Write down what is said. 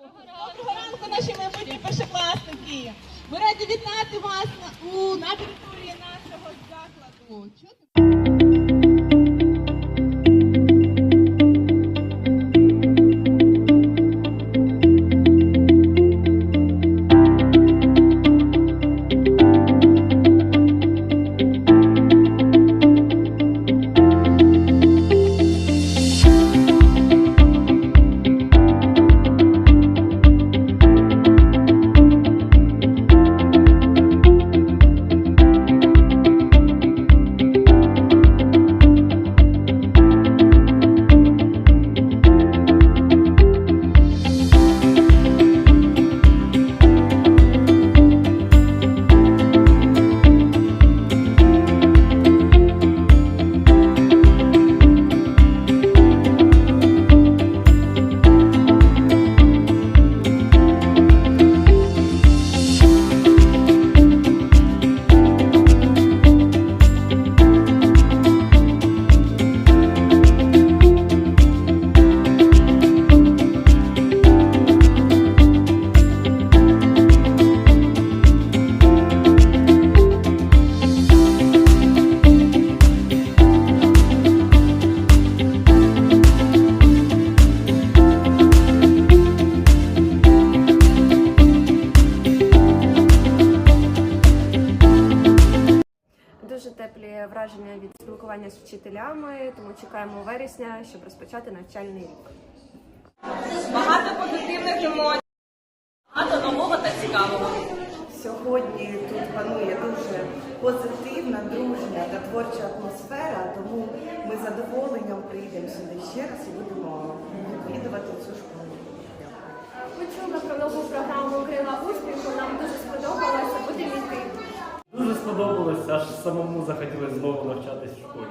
Доброго ранку, наші майбутні першокласники. Ми раді вітати вас на, у, на території нашого закладу. Дуже теплі враження від спілкування з вчителями, тому чекаємо вересня, щоб розпочати навчальний рік. Багато позитивних емоцій, багато нового та цікавого. Сьогодні тут панує дуже позитивна, дружня та творча атмосфера, тому ми з задоволенням прийдемо сюди ще раз і будемо відвідувати цю школу. Ми чули про нову сподобалось, аж самому захотілося знову навчатись в школі.